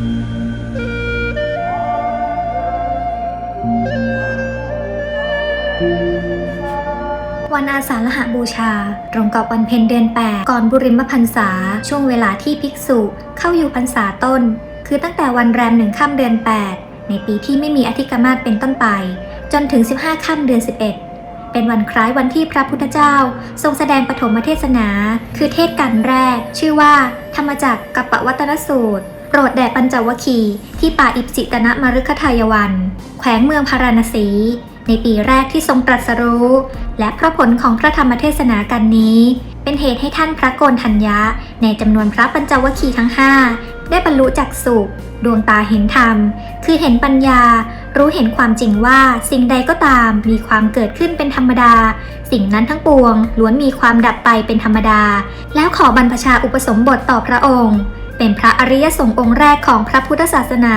วันอาสาฬหบูชา ตรงกับวันเพ็ญเดือน 8 ก่อนบุริมพรรษา ช่วงเวลาที่ภิกษุเข้าอยู่พรรษาต้น คือตั้งแต่วันแรมหนึ่งค่ำเดือน 8 ในปีที่ไม่มีอธิกมาศเป็นต้นไป จนถึง 15ค่ำเดือน 11 เป็นวันคล้ายวันที่พระพุทธเจ้า ทรงแสดงปฐมเทศนา คือเทศกันแรก ชื่อว่า ธรรมจักรกับปวัตนสูตร โปรดแด่ปัญจวคีที่ป่าอิปสิตนะมฤคทายวัน แขวงเมืองพาราณสี ในปีแรกที่ทรงตรัสรู้ และพระผลของพระธรรมเทศนากันนี้ เป็นเหตุให้ท่านพระโกนทัญญะ ในจำนวนพระปัญจวคีทั้งห้าได้บรรลุจักสุดวงตาเห็นธรรม คือเห็นปัญญา รู้เห็นความจริงว่าสิ่งใดก็ตามมีความเกิดขึ้นเป็นธรรมดา สิ่งนั้นทั้งปวงล้วนมีความดับไปเป็นธรรมดา แล้วขอบรรพชาอุปสมบทต่อพระองค์ เป็นพระอริยสงฆ์องค์แรกของพระพุทธศาสนา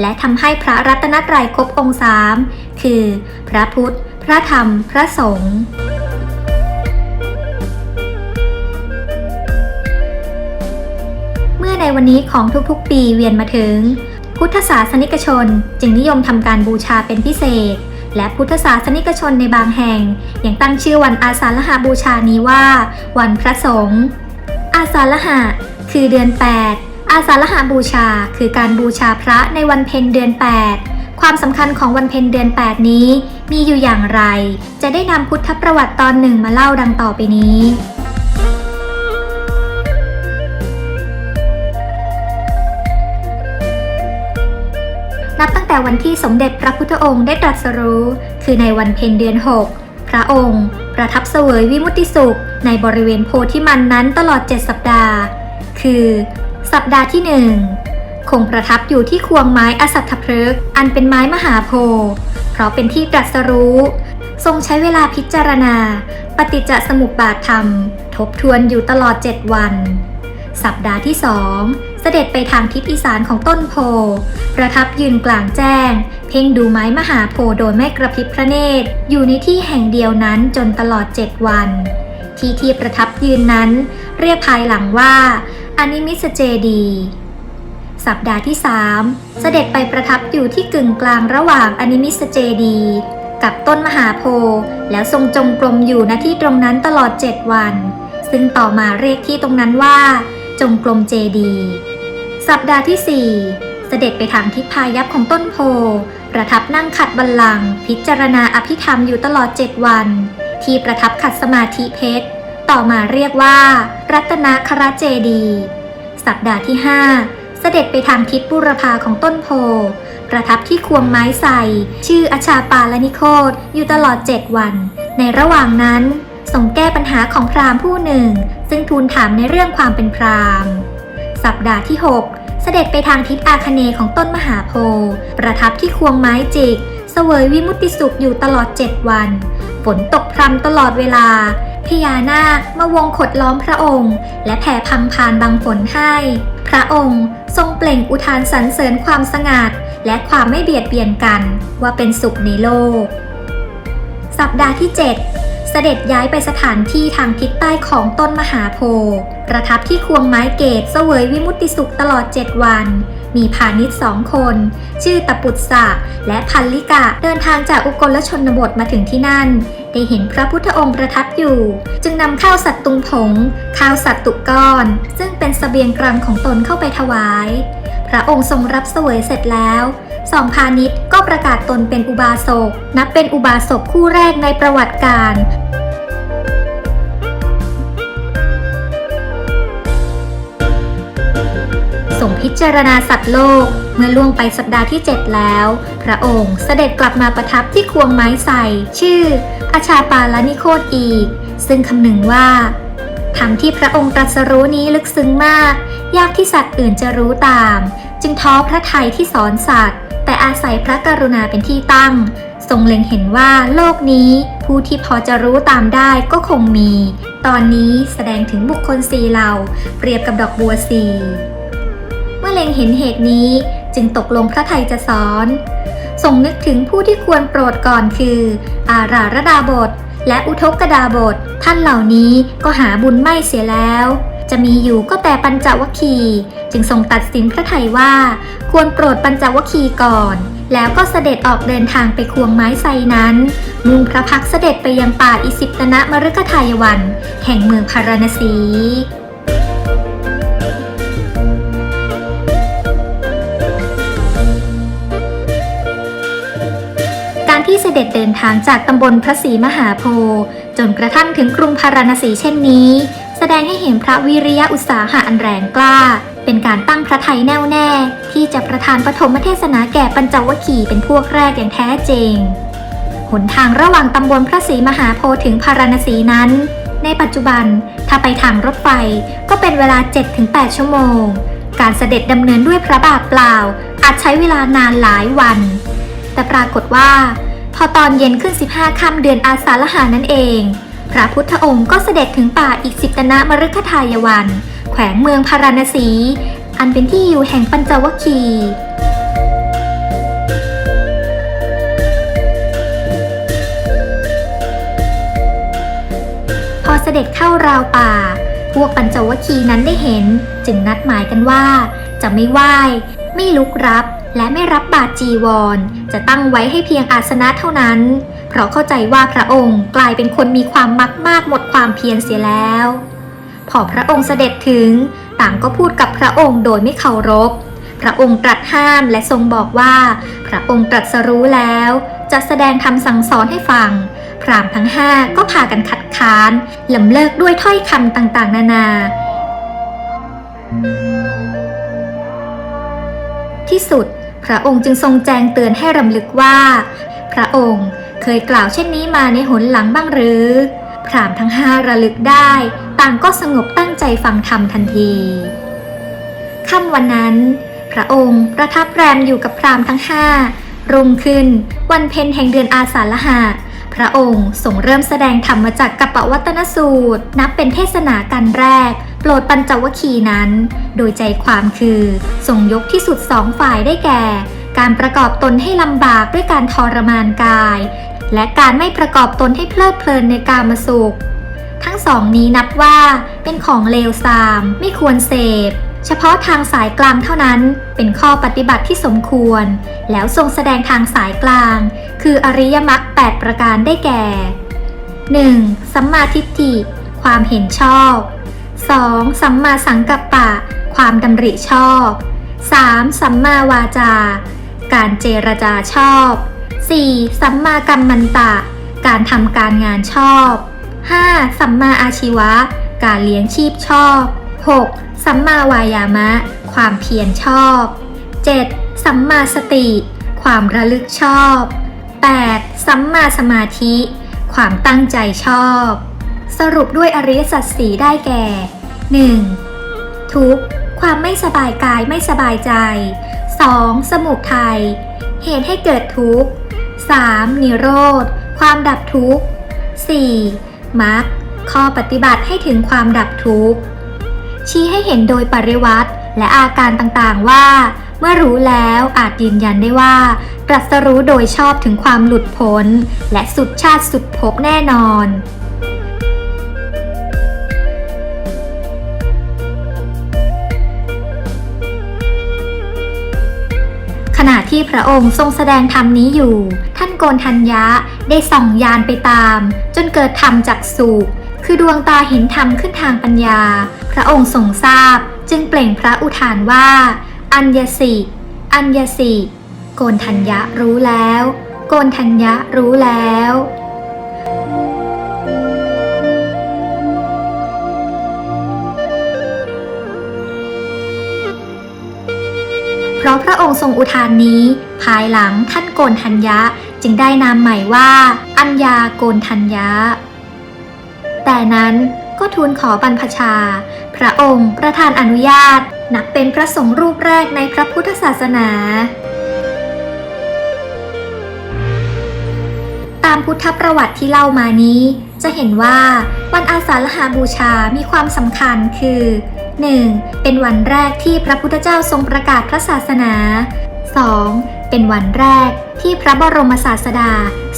และทำให้พระรัตนตรัยครบองค์สามคือ พระพุทธ พระธรรม พระสงฆ์เมื่อในวันนี้ของทุกๆ ปีเวียนมาถึง พุทธศาสนิกชนจึงนิยมทำการบูชาเป็นพิเศษ และพุทธศาสนิกชนในบางแห่ง ยังตั้งชื่อวันอาสาฬหาบูชานี้ว่า วันพระสงฆ์อาสาฬหะ คือเดือน 8 อาสาฬหาบูชา คือการบูชาพระในวันเพ็ญเดือน 8 ความสำคัญของวันเพ็ญเดือน 8 นี้ มีอยู่อย่างไร จะได้นำพุทธประวัติตอนหนึ่งมาเล่าดังต่อไปนี้นับตั้งแต่วันที่สมเด็จพระพุทธองค์ได้ตรัสรู้ คือในวันเพ็ญเดือน 6 พระองค์ ประทับเสวยวิมุตติสุข ในบริเวณโพธิมันนั้นตลอด 7 สัปดาห์ คือ สัปดาห์ที่ 1 คงประทับอยู่ที่ควงไม้อสัตถพฤกษ์อันเป็นไม้มหาโพธิ์เพราะเป็นที่ตรัสรู้ ทรงใช้เวลาพิจารณา ปฏิจจสมุปบาทธรรม ทบทวนอยู่ตลอด 7 วัน สัปดาห์ที่สองเสด็จไปทางทิศอีสานของต้นโพ ประทับยืนกลางแจ้ง เพ่งดูไม้มหาโพโดยไม่กระพริบพระเนตร อยู่ในที่แห่งเดียวนั้นจนตลอด 7 วัน ที่ที่ประทับยืนนั้น เรียกภายหลังว่า อนิมิสเจดี สัปดาห์ที่ 3 เสด็จไปประทับอยู่ที่กึ่งกลางระหว่างอนิมิสเจดี กับต้นมหาโพธิ์แล้วทรงจงกรมอยู่ณที่ตรงนั้นตลอด 7 วัน ซึ่งต่อมาเรียกที่ตรงนั้นว่า จงกรมเจดี สัปดาห์ที่ 4 เสด็จไปทางทิศพายัพของต้นโพประทับนั่งขัดบัลลังก์พิจารณาอภิธรรมอยู่ตลอด 7 วัน ที่ประทับขัดสมาธิเพชร ต่อมาเรียกว่า รัตนคราเจดี สัปดาห์ที่ 5 เสด็จไปทางทิศบุรพาของต้นโพ ประทับที่ควงไม้ใส่ชื่ออชาปาลนิโคตอยู่ตลอด 7 วัน ในระหว่างนั้นทรงแก้ปัญหาของพราหมณ์ผู้หนึ่ง ซึ่งทูลถามในเรื่องความเป็นพราหมณ์ สัปดาห์ที่ 6 เสด็จไปทางทิศอาคเนย์ของต้นมหาโพธิ์ประทับที่ควงไม้จิก เสวยวิมุตติสุขอยู่ตลอด 7 วัน ฝนตกพรำตลอดเวลา ญานาคมาวงขดล้อมพระองค์ และแผ่พังพานบังฝนให้ พระองค์ทรงเปล่งอุทานสรรเสริญความสงัดและความไม่เบียดเบียนกันว่าเป็นสุขในโลก สัปดาห์ที่ 7 เสด็จย้ายไปสถานที่ทางทิศใต้ของต้นมหาโพธิ์ประทับที่ควงไม้เกตเสวยวิมุตติสุขตลอด 7 วัน มีพาณิชย์สองคน ชื่อตะปุตสะและพันลิกะเดินทางจากอุกลชนบทมาถึงที่นั่น ได้เห็นพระพุทธองค์ประทับอยู่ จึงนำข้าวสัตว์ตุงผง ข้าวสัตว์ตุก้อน ซึ่งเป็นสเสบียงกลางของตนเข้าไปถวาย พระองค์ทรงรับเสวยเสร็จแล้วสองพาณิชย์ก็ประกาศตนเป็นอุบาสก นับเป็นอุบาสกคู่แรกในประวัติการ พิจารณาสัตว์โลก เมื่อล่วงไปสัปดาห์ที่ 7 แล้ว พระองค์เสด็จกลับมาประทับที่ควงไม้ใส่ชื่อ อาชาปาลนิโคตอีก ซึ่งคำหนึ่งว่าธรรมที่พระองค์ตรัสรู้นี้ลึกซึ้งมาก ยากที่สัตว์อื่นจะรู้ตาม จึงท้อพระทัยที่สอนสัตว์ แต่อาศัยพระกรุณาเป็นที่ตั้ง ทรงเล็งเห็นว่าโลกนี้ผู้ที่พอจะรู้ตามได้ก็คงมี ตอนนี้แสดงถึงบุคคลสี่เหล่า เปรียบกับดอกบัวสี่ เมื่อเล็งเห็นเหตุนี้ จึงตกลงพระไทยจะสอนทรงนึกถึงผู้ที่ควรโปรดก่อนคือ อาราระดาบท และอุทกดาบท ท่านเหล่านี้ก็หาบุญไม่เสียแล้ว จะมีอยู่ก็แต่ปัญจวัคคีจึงทรงตัดสินพระไทยว่า ควรโปรดปัญจวัคคีก่อน แล้วก็เสด็จออกเดินทางไปควงไม้ไซนั้น มุ่งพระพักเสด็จไปยังป่าอิสิปตนะมฤคทายวัน แห่งเมืองพาราณสี ที่เสด็จเดินทางจากตำบลพระศรีมหาโพธิ์จนกระทั่งถึงกรุงพาราณสีเช่นนี้ แสดงให้เห็นพระวิริยะอุตสาหะอันแรงกล้า เป็นการตั้งพระไทยแน่วแน่ ที่จะประทานปฐมเทศนาแก่ปัญจวัคคีย์เป็นพวกแรกอย่างแท้จริงหนทางระหว่างตำบลพระศรีมหาโพธิ์ถึงพาราณสีนั้น ในปัจจุบันถ้าไปทางรถไฟก็เป็นเวลา 7-8 ชั่วโมง การเสด็จดำเนินด้วยพระบาทเปล่า อาจใช้เวลานานหลายวัน แต่ปรากฏว่า พอตอนเย็นขึ้น 15ค่ำเดือนอาสาฬหานั่นเอง พระพุทธองค์ก็เสด็จถึงป่าอิสิตนะมฤคทายวัน แขวงเมืองพาราณสี อันเป็นที่อยู่แห่งปัญจวคีพอเสด็จเข้าราวป่า พวกปัญจวคีนั้นได้เห็น จึงนัดหมายกันว่า จะไม่ไหว้ ไม่ลุกรับ และไม่รับบาตรจีวร จะตั้งไว้ให้เพียงอาสนะเท่านั้น เพราะเข้าใจว่าพระองค์กลายเป็นคนมีความมักมากหมดความเพียรเสียแล้ว พอพระองค์เสด็จถึง ต่างก็พูดกับพระองค์โดยไม่เคารพ พระองค์ตรัสห้ามและทรงบอกว่า พระองค์ตรัสรู้แล้ว จะแสดงคำสั่งสอนให้ฟัง พรามทั้งห้าก็พากันคัดค้านลำเลิกด้วยถ้อยคำต่างๆ นานาที่สุด พระองค์จึงทรงแจงเตือนให้รำลึกว่า พระองค์เคยกล่าวเช่นนี้มาในหนหลังบ้างหรือ พรามทั้งห้าระลึกได้ ต่างก็สงบตั้งใจฟังธรรมทันทีค่ำวันนั้น พระองค์ประทับแรมอยู่กับพรามทั้งห้ารุ่งขึ้น วันเพ็ญแห่งเดือนอาสาฬหะพระองค์ทรงเริ่มแสดงธรรมมาจากกัปปวัตนสูตร นับเป็นเทศนาการแรก โปรดปัญจวัคคีนั้น โดยใจความคือทรงยกที่สุดสองฝ่ายได้แก่ การประกอบตนให้ลำบากด้วยการทรมานกาย และการไม่ประกอบตนให้เพลิดเพลินในกามสุข ทั้งสองนี้นับว่าเป็นของเลวทรามไม่ควรเสพ เฉพาะทางสายกลางเท่านั้นเป็นข้อปฏิบัติที่สมควร แล้วทรงแสดงทางสายกลาง คืออริยมรรค8ประการได้แก่ 1. สัมมาทิฏฐิ ความเห็นชอบ 2. สัมมาสังกัปปะ ความดำริชอบ 3. สัมมาวาจา การเจรจาชอบ 4. สัมมากัมมันตะ การทำการงานชอบ 5. สัมมาอาชีวะ การเลี้ยงชีพชอบ 6. สัมมาวายามะ ความเพียรชอบ 7. สัมมาสติ ความระลึกชอบ 8. สัมมาสมาธิ ความตั้งใจชอบ สรุปด้วยอริยสัจสีได้แก่ 1. ทุกข์ความไม่สบายกายไม่สบายใจ 2. สมุทัยเหตุให้เกิดทุกข์ 3. นิโรธ ความดับทุกข์ 4. มรรคข้อปฏิบัติให้ถึงความดับทุกข์ ชี้ให้เห็นโดยปริวัติและอาการต่างๆว่า เมื่อรู้แล้วอาจยืนยันได้ว่าตรัสรู้โดยชอบถึงความหลุดพ้น และสุดชาติสุดภพแน่นอน ที่พระองค์ทรงแสดงธรรมนี้อยู่ ท่านโกนทัญญะได้ส่องยานไปตาม จนเกิดธรรมจากสุคือดวงตาเห็นธรรมขึ้นทางปัญญา พระองค์ทรงทราบ จึงเปล่งพระอุทานว่า อัญญสิอัญญสิโกนทัญญะรู้แล้ว โกนทัญญะรู้แล้ว องค์ทรงอุทานนี้ ภายหลังท่านโกนทัญญะจึงได้นามใหม่ว่า อัญญาโกนทัญญะ แต่นั้นก็ทูลขอบรรพชา พระองค์ประทานอนุญาต นับเป็นพระสงฆ์รูปแรกในพระพุทธศาสนา ตามพุทธประวัติที่เล่ามานี้ จะเห็นว่าวันอาสาฬหาบูชามีความสำคัญคือ 1. เป็นวันแรกที่พระพุทธเจ้าทรงประกาศพระศาสนา 2. เป็นวันแรกที่พระบรมศาสดา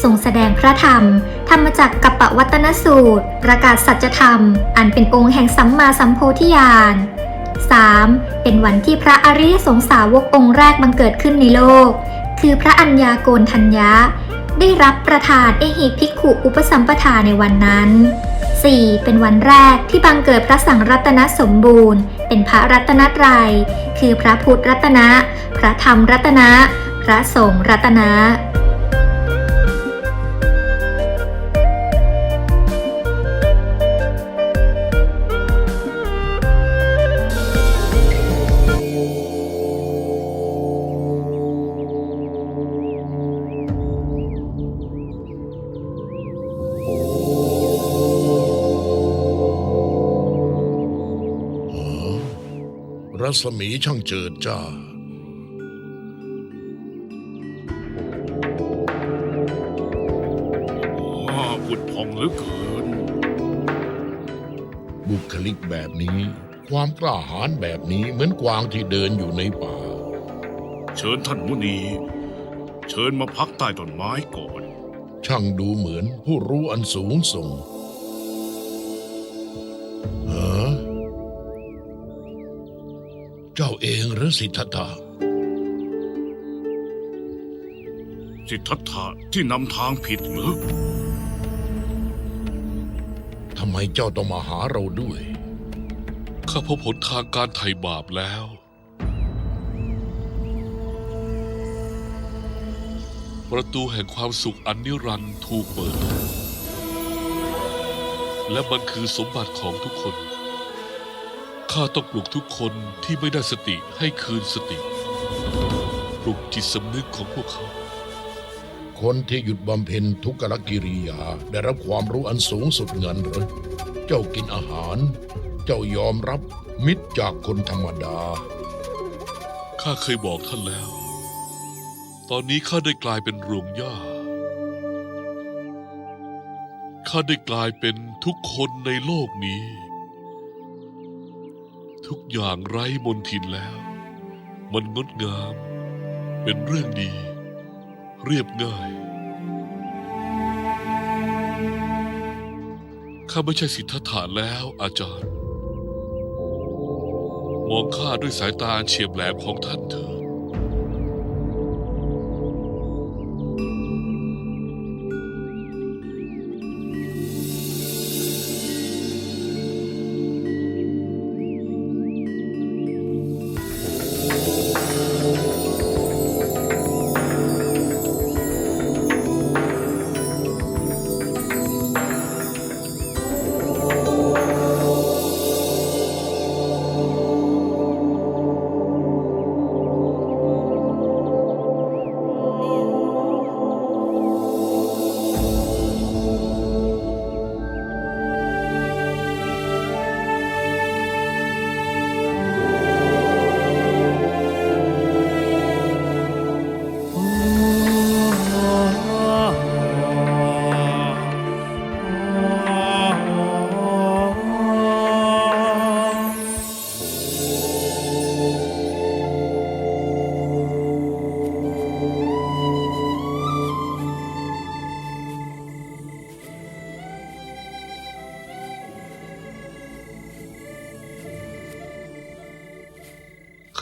ทรงแสดงพระธรรม ธรรมจักกับปวัตนสูตร ประกาศสัจธรรม อันเป็นองค์แห่งสัมมาสัมโพธิญาณ 3. เป็นวันที่พระอริยสงสาวกองค์แรกบังเกิดขึ้นในโลก คือพระอัญญาโกณทัญญะ ได้รับประทานเอหิภิกขุอุปสัมปทาในวันนั้น 4. เป็นวันแรกที่บังเกิดพระสังรัตนสมบูรณ์ เป็นพระรัตนตรัย คือพระพุทธรัตนะ พระธรรมรัตนะ พระสงฆ์รัตนะ ศมีช่างเจิดจ้า อ้าพุดพองเหลือเกิน บุคลิกแบบนี้ ความกล้าหาญแบบนี้เหมือนกวางที่เดินอยู่ในป่า เชิญท่านมุนี เชิญมาพักใต้ต้นไม้ก่อน ช่างดูเหมือนผู้รู้อันสูงส่ง เจ้าเองหรือสิทธัตถะสิทธัตถะที่นำทางผิดหรือทำไมเจ้าต้องมาหาเราด้วย ข้าพบหนทางการไถ่บาปแล้ว ประตูแห่งความสุขอันนิรันดร์ถูกเปิด และมันคือสมบัติของทุกคน ข้าต้องปลุกทุกคนที่ไม่ได้สติให้คืนสติ ปลุกจิตสำนึกของพวกเขา คนที่หยุดบำเพ็ญทุกขลกิริยาได้รับความรู้อันสูงสุดเงินหรือเจ้ากินอาหาร เจ้ายอมรับมิตรจากคนธรรมดา ข้าเคยบอกท่านแล้ว ตอนนี้ข้าได้กลายเป็นรวงหญ้า ข้าได้กลายเป็นทุกคนในโลกนี้ ทุกอย่างไร้มนทินแล้ว มันงดงาม เป็นเรื่องดี เรียบง่าย ข้าไม่ใช่สิทธัตถะแล้วอาจารย์ มองข้าด้วยสายตาเฉียบแหลมของท่านเถิด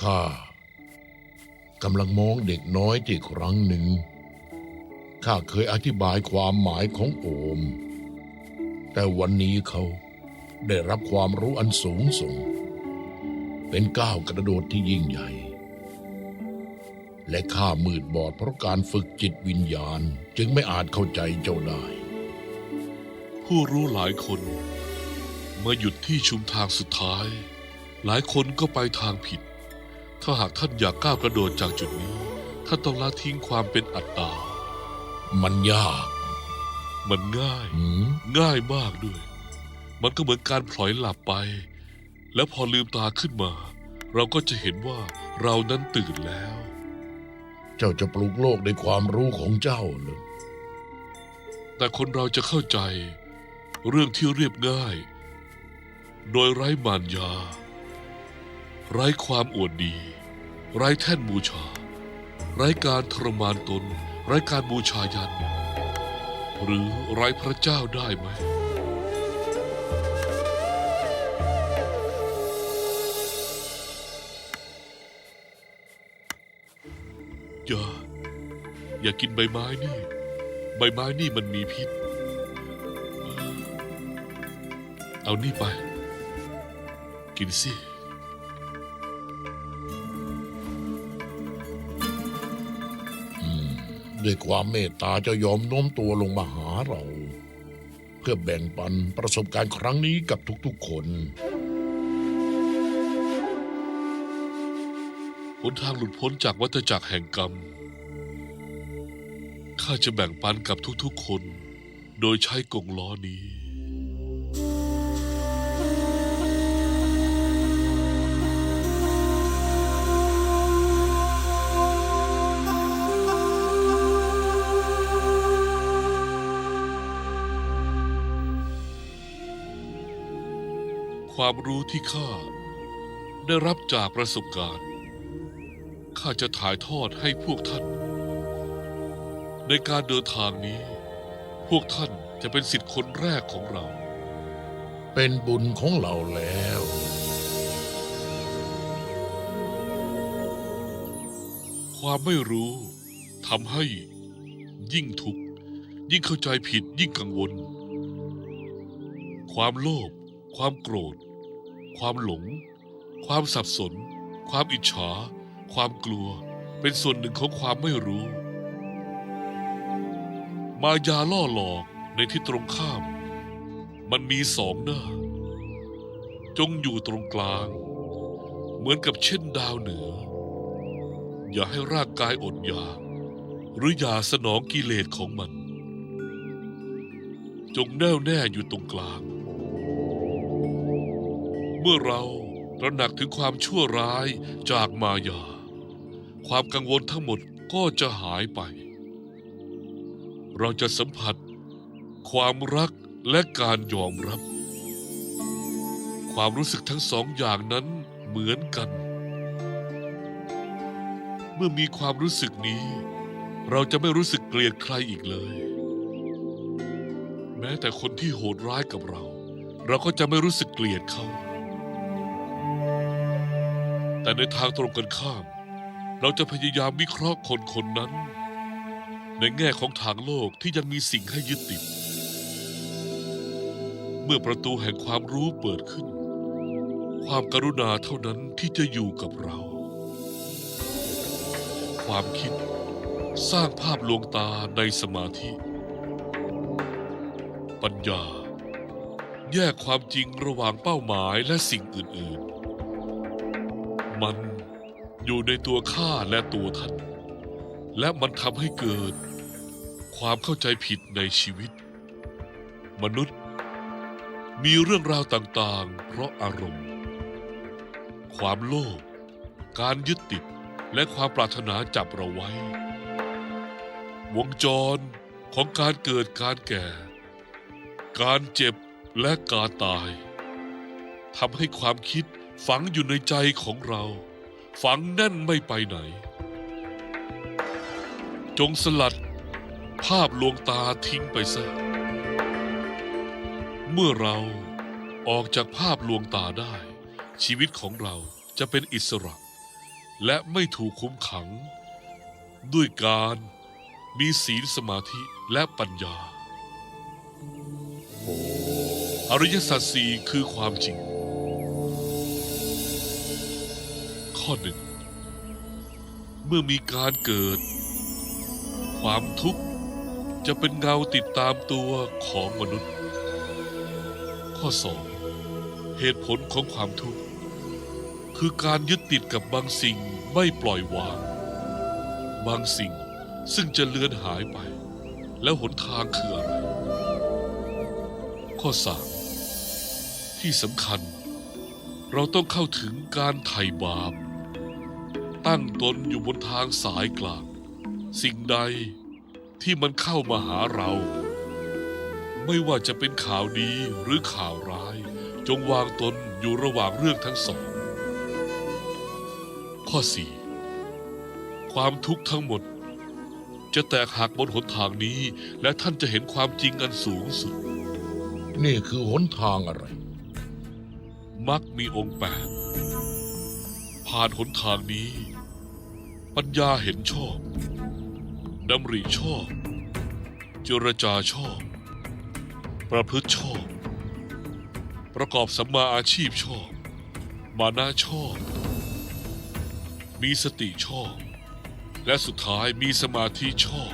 ข้ากำลังมองเด็กน้อยที่ครั้งหนึ่ง ข้าเคยอธิบายความหมายของโอม แต่วันนี้เขาได้รับความรู้อันสูงส่ง เป็นก้าวกระโดดที่ยิ่งใหญ่ และข้ามืดบอดเพราะการฝึกจิตวิญญาณจึงไม่อาจเข้าใจเจ้าได้ ผู้รู้หลายคนเมื่อหยุดที่ชุมทางสุดท้าย หลายคนก็ไปทางผิด ถ้าหากท่านอยากก้าวกระโดดจากจุดนี้ ท่านต้องละทิ้งความเป็นอัตตา มันยากมันง่าย หืมง่ายมากด้วย มันก็เหมือนการพลอยหลับไป แล้วพอลืมตาขึ้นมา เราก็จะเห็นว่าเรานั้นตื่นแล้ว เจ้าจะปลูกโลกด้วยความรู้ของเจ้าเหรอแต่คนเราจะเข้าใจ เรื่องที่เรียบง่าย โดยไร้มารยา ไร้ความอวดดี ไร้แท่นบูชา ไร้การทรมานตน ไร้การบูชายัน หรือไร้พระเจ้าได้ไหม อย่า อย่ากินใบไม้นี่ ใบไม้นี่มันมีพิษ เอานี่ไป กินสิ ด้วยความเมตตาจะยอมโน้มตัวลงมาหาเรา เพื่อแบ่งปันประสบการณ์ครั้งนี้กับทุกๆคน หนทางหลุดพ้นจากวัฏจักรแห่งกรรม ข้าจะแบ่งปันกับทุกๆคน โดยใช้กงล้อนี้ ความรู้ที่ข้าได้รับจากประสบการณ์ข้าจะถ่ายทอดให้พวกท่าน ในการเดินทางนี้ พวกท่านจะเป็นสิทธิ์คนแรกของเรา เป็นบุญของเราแล้ว ความไม่รู้ทำให้ยิ่งทุกข์ยิ่งเข้าใจผิดยิ่งกังวล ความโลภ ความโกรธ ความหลง ความสับสน ความอิจฉา ความกลัว เป็นส่วนหนึ่งของความไม่รู้ มายาล่อหลอกในที่ตรงข้าม มันมีสองหน้า จงอยู่ตรงกลาง เหมือนกับเช่นดาวเหนือ อย่าให้ร่างกายอดอยากหรืออย่าสนองกิเลสของมัน จงแน่วแน่อยู่ตรงกลาง เมื่อเราตระหนักถึงความชั่วร้ายจากมายา ความกังวลทั้งหมดก็จะหายไป เราจะสัมผัส ความรักและการยอมรับ ความรู้สึกทั้งสองอย่างนั้นเหมือนกัน เมื่อมีความรู้สึกนี้ เราจะไม่รู้สึกเกลียดใครอีกเลย แม้แต่คนที่โหดร้ายกับเรา เราก็จะไม่รู้สึกเกลียดเขา แต่ในทางตรงกันข้าม เราจะพยายามวิเคราะห์คนคนนั้น ในแง่ของทางโลกที่ยังมีสิ่งให้ยึดติด เมื่อประตูแห่งความรู้เปิดขึ้น ความกรุณาเท่านั้นที่จะอยู่กับเรา ความคิดสร้างภาพลวงตาในสมาธิ ปัญญา แยกความจริงระหว่างเป้าหมายและสิ่งอื่น ๆ มันอยู่ในตัวข้าและตัวท่าน และมันทำให้เกิด ความเข้าใจผิดในชีวิต มนุษย์ มีเรื่องราวต่างๆ เพราะอารมณ์ ความโลภการยึดติดและความปรารถนาจับเราไว้ วงจรของการเกิดการแก่ การเจ็บและการตายทำให้ความคิด ฝังอยู่ในใจของเรา ฝังแน่นไม่ไปไหน จงสลัด ภาพลวงตาทิ้งไปซะ เมื่อเราออกจากภาพลวงตาได้ ชีวิตของเราจะเป็นอิสระ และไม่ถูกคุมขัง ด้วยการมีศีลสมาธิและปัญญา อริยสัจสี่คือความจริง ข้อหนึ่ง เมื่อมีการเกิด ความทุกข์จะเป็นเงาติดตามตัวของมนุษย์ ข้อสองเหตุผลของความทุกข์คือการยึดติดกับบางสิ่งไม่ปล่อยวาง บางสิ่งซึ่งจะเลือนหายไป แล้วหนทางคืออะไร ข้อสามที่สำคัญ เราต้องเข้าถึงการไถ่บาป ตั้งตนอยู่บนทางสายกลาง สิ่งใดที่มันเข้ามาหาเรา ไม่ว่าจะเป็นข่าวดีหรือข่าวร้าย จงวางตนอยู่ระหว่างเรื่องทั้งสอง ข้อสี่ความทุกข์ทั้งหมด จะแตกหักบนหนทางนี้ และท่านจะเห็นความจริงอันสูงสุด นี่คือหนทางอะไร มักมีองค์แปดผ่านหนทางนี้ ปัญญาเห็นชอบดำริชอบเจรจาชอบ ประพฤติชอบ ประกอบสัมมาอาชีพชอบ มานะชอบ มีสติชอบ และสุดท้ายมีสมาธิชอบ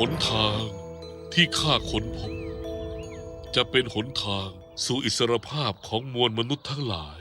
หนทางที่ข้าค้นพบ จะเป็นหนทางสู่อิสรภาพของมวลมนุษย์ทั้งหลาย